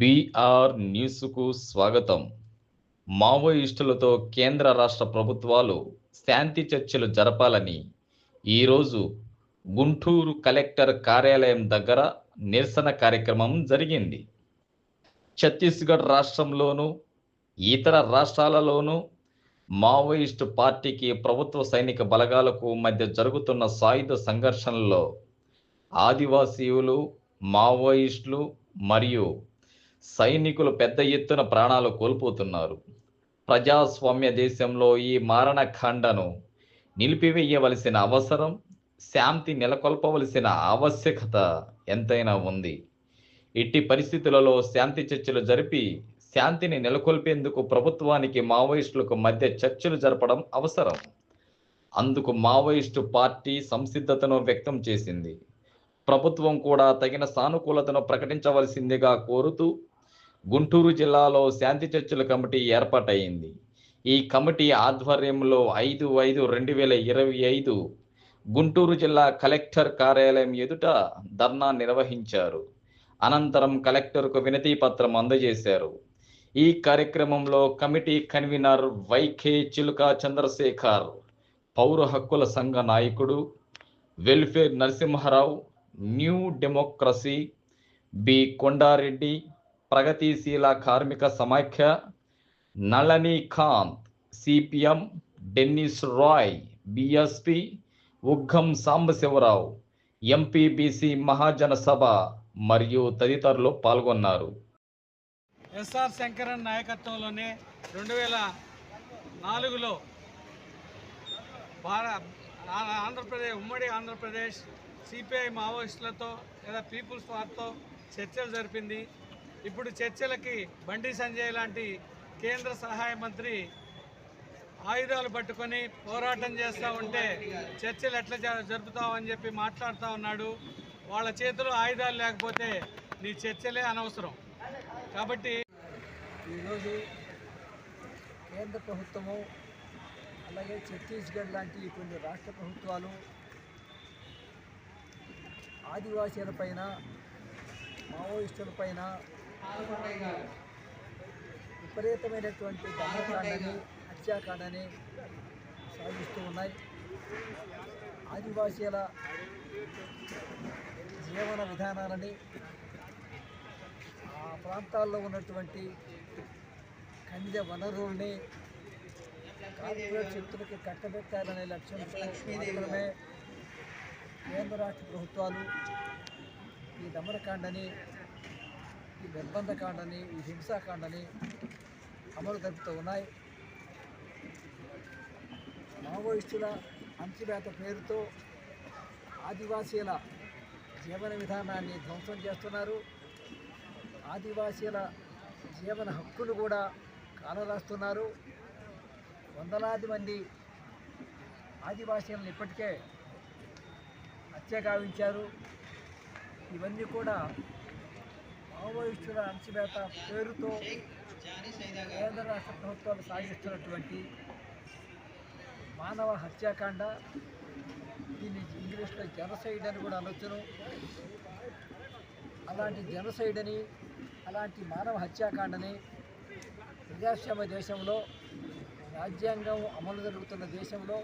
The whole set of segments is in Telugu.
బీఆర్ న్యూస్కు స్వాగతం. మావోయిస్టులతో కేంద్ర రాష్ట్ర ప్రభుత్వాలు శాంతి చర్చలు జరపాలని ఈరోజు గుంటూరు కలెక్టర్ కార్యాలయం దగ్గర నిరసన కార్యక్రమం జరిగింది. ఛత్తీస్గఢ్ రాష్ట్రంలోనూ ఇతర రాష్ట్రాలలోనూ మావోయిస్టు పార్టీకి ప్రభుత్వ సైనిక బలగాలకు మధ్య జరుగుతున్న సాయుధ సంఘర్షణలో ఆదివాసీయులు మావోయిస్టులు మరియు సైనికులు పెద్ద ఎత్తున ప్రాణాలు కోల్పోతున్నారు. ప్రజాస్వామ్య దేశంలో ఈ మారణఖండను నిలిపివేయవలసిన అవసరం శాంతి నెలకొల్పవలసిన ఆవశ్యకత ఎంతైనా ఉంది. ఇట్టి పరిస్థితులలో శాంతి చర్చలు జరిపి శాంతిని నెలకొల్పేందుకు ప్రభుత్వానికి మావోయిస్టులకు మధ్య చర్చలు జరపడం అవసరం. అందుకు మావోయిస్టు పార్టీ సంసిద్ధతను వ్యక్తం చేసింది. ప్రభుత్వం కూడా తగిన సానుకూలతను ప్రకటించవలసిందిగా కోరుతూ గుంటూరు జిల్లాలో శాంతి చర్చల కమిటీ ఏర్పాటైంది ఈ కమిటీ ఆధ్వర్యంలో ఐదు ఐదు రెండు వేల ఇరవై ఐదు గుంటూరు జిల్లా కలెక్టర్ కార్యాలయం ఎదుట ధర్నా నిర్వహించారు. అనంతరం కలెక్టర్కు వినతి పత్రం అందజేశారు. ఈ కార్యక్రమంలో కమిటీ కన్వీనర్ వైకే చిలుక చంద్రశేఖర్ పౌర హక్కుల సంఘ నాయకుడు welfare Narasimharao new democracy B Kondareddy ప్రగతిశీల కార్మిక సమాఖ్య Nalini CPM Dennis Roy BSP Uggam Sambasivarao MPBC Mahajana Sabha మరియు తదితరులు పాల్గొన్నారు. ఎస్ఆర్ శంకరన్ నాయకత్వంలోనే రెండు వేల నాలుగులో ఆంధ్రప్రదేశ్ ఉమ్మడి ఆంధ్రప్రదేశ్ సిపిఐ మావోయిస్టులతో లేదా పీపుల్స్ వార్తో చర్చలు జరిపింది. ఇప్పుడు చర్చలకి బండి సంజయ్ లాంటి కేంద్ర సహాయ మంత్రి ఆయుధాలు పట్టుకొని పోరాటం చేస్తూ ఉంటే చర్చలు ఎట్లా జరుపుతావని చెప్పి మాట్లాడుతూ ఉన్నాడు. వాళ్ళ చేతిలో ఆయుధాలు లేకపోతే నీ చర్చలే అనవసరం. కాబట్టి ఈరోజు కేంద్ర ప్రభుత్వము అలాగే ఛత్తీస్గఢ్ లాంటి కొన్ని రాష్ట్ర ప్రభుత్వాలు ఆదివాసీలపైన మావోయిస్టులపైన విపరీతమైనటువంటి దమనకాండని హత్యాకాండని సాగిస్తూ ఉన్నాయి. ఆదివాసీల జీవన విధానాలని ఆ ప్రాంతాల్లో ఉన్నటువంటి ఖనిజ వనరుల్ని కార్పొరేట్ శక్తులకి కట్టబెట్టాలనే లక్ష్యంతో మాత్రమే కేంద్ర రాష్ట్ర ప్రభుత్వాలు ఈ దమనకాండని ఈ నిర్బంధకాండని ఈ హింసాకాండని అమలు జరుపుతూ ఉన్నాయి. మావోయిస్టుల అంచివేత పేరుతో ఆదివాసీల జీవన విధానాన్ని ధ్వంసం చేస్తున్నారు. ఆదివాసీల జీవన హక్కులు కూడా కాలరాస్తున్నారు. వందలాది మంది ఆదివాసీలను ఇప్పటికే హత్య గావించారు. ఇవన్నీ కూడా మావోయిస్టుల అణచివేత పేరుతో కేంద్ర రాష్ట్ర ప్రభుత్వాలు సాగిస్తున్నటువంటి మానవ హత్యాకాండ దీన్ని ఇంగ్లీష్లో జనసైడ్ అని కూడా అనొచ్చును. అలాంటి జనసైడ్ అని అలాంటి మానవ హత్యాకాండని ప్రజాస్వామ్య దేశంలో రాజ్యాంగం అమలు జరుగుతున్న దేశంలో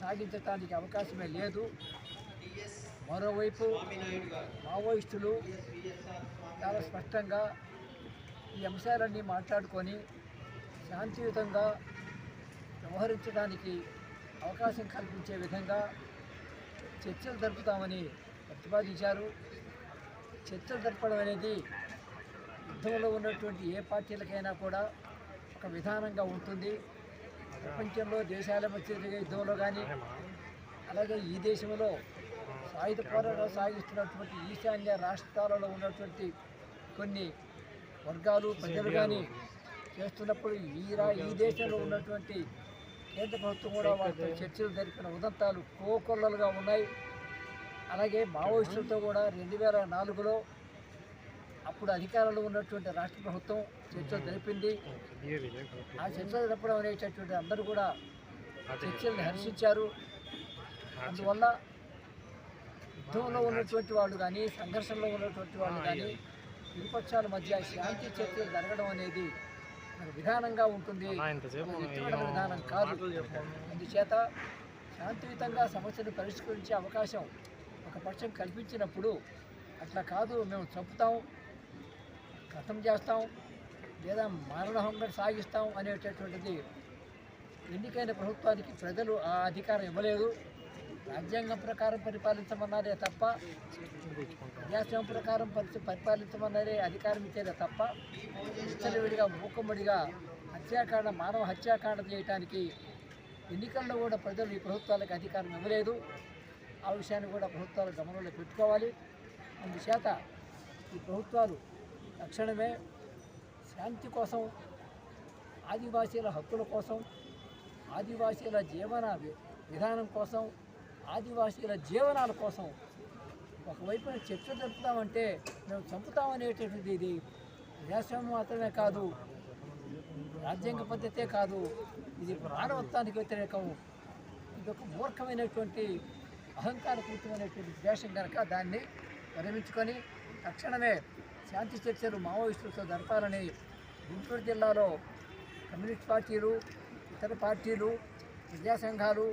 సాగించటానికి అవకాశమే లేదు. మరోవైపు మావోయిస్టులు చాలా స్పష్టంగా ఈ అంశాలన్నీ మాట్లాడుకొని శాంతియుతంగా వ్యవహరించడానికి అవకాశం కల్పించే విధంగా చర్చలు జరుపుతామని ప్రతిపాదించారు. చర్చలు జరపడం అనేది యుద్ధంలో ఉన్నటువంటి ఏ పార్టీలకైనా కూడా ఒక విధానంగా ఉంటుంది. ప్రపంచంలో దేశాల మధ్య జరిగే యుద్ధంలో కానీ అలాగే ఈ దేశంలో సాయుధ పోరాటం సాగిస్తున్నటువంటి ఈశాన్య రాష్ట్రాలలో ఉన్నటువంటి కొన్ని వర్గాలు ప్రజలు కానీ చేస్తున్నప్పుడు ఈ రా ఈ దేశంలో ఉన్నటువంటి కేంద్ర ప్రభుత్వం కూడా వాటితో చర్చలు జరిపిన ఉదంతాలు కోకొల్లలుగా ఉన్నాయి. అలాగే మావోయిస్టులతో కూడా రెండు వేల నాలుగులో అప్పుడు అధికారంలో ఉన్నటువంటి రాష్ట్ర ప్రభుత్వం చర్చలు జరిపింది. ఆ చర్చలు జరపడం అనేటటువంటి అందరూ కూడా చర్చలను హర్షించారు. అందువల్ల యుద్ధంలో ఉన్నటువంటి వాళ్ళు కానీ సంఘర్షణలో ఉన్నటువంటి వాళ్ళు కానీ ఇరుపక్షాల మధ్య శాంతి చర్చలు జరగడం అనేది విధానంగా ఉంటుంది. విధానం కాదు. అందుచేత శాంతియుతంగా సమస్యను పరిష్కరించే అవకాశం ఒక పక్షం కల్పించినప్పుడు అట్లా కాదు. మేము చంపుతాం కథం చేస్తాం లేదా మారణహంగా సాగిస్తాం అనేటటువంటిది ఎన్నికైన ప్రభుత్వానికి ప్రజలు ఆ అధికారం ఇవ్వలేదు. రాజ్యాంగం ప్రకారం పరిపాలించమన్నారే తప్ప ప్రజాస్వామ్యం ప్రకారం పరిచి పరిపాలించమన్నారే అధికారం ఇచ్చేదే తప్ప విచ్చలవిడిగా మూకమ్మడిగా హత్యాకాండ మానవ హత్యాకాండ చేయటానికి ఎన్నికల్లో కూడా ప్రజలు ఈ ప్రభుత్వాలకు అధికారం ఇవ్వలేదు. ఆ విషయాన్ని కూడా ప్రభుత్వాలు గమనంలో పెట్టుకోవాలి. అందుచేత ఈ ప్రభుత్వాలు తక్షణమే శాంతి కోసం ఆదివాసీల హక్కుల కోసం ఆదివాసీల జీవన విధానం కోసం ఆదివాసీల జీవనాల కోసం ఒకవైపున చర్చ జరుపుతామంటే మేము చంపుతామనేటటువంటిది ఇది. దేశం మాత్రమే కాదు రాజ్యాంగ పద్ధతే కాదు ఇది మానవత్వానికి వ్యతిరేకం. ఇది ఒక మూర్ఖమైనటువంటి అహంకారపూరితమైనటువంటి ద్వేషం కనుక దాన్ని పరిమించుకొని తక్షణమే శాంతి చర్చలు మావోయిస్టులతో జరపాలని గుంటూరు జిల్లాలో కమ్యూనిస్ట్ పార్టీలు ఇతర పార్టీలు ప్రజా సంఘాలు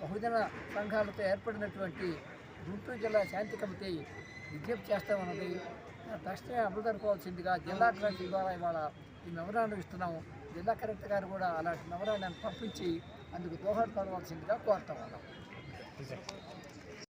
బహుజన సంఘాలతో ఏర్పడినటువంటి గుంటూరు జిల్లా శాంతి కమిటీ విజ్ఞప్తి చేస్తామన్నది తక్షణమే అమలు జరుపుకోవాల్సిందిగా జిల్లా కలెక్టర్ ద్వారా ఇవాళ ఈ మెమరాండం ఇస్తున్నాము. జిల్లా కలెక్టర్ గారు కూడా అలాంటి మెమరాండాన్ని పంపించి అందుకు దోహదపడవలసిందిగా కోరుతా ఉన్నాం.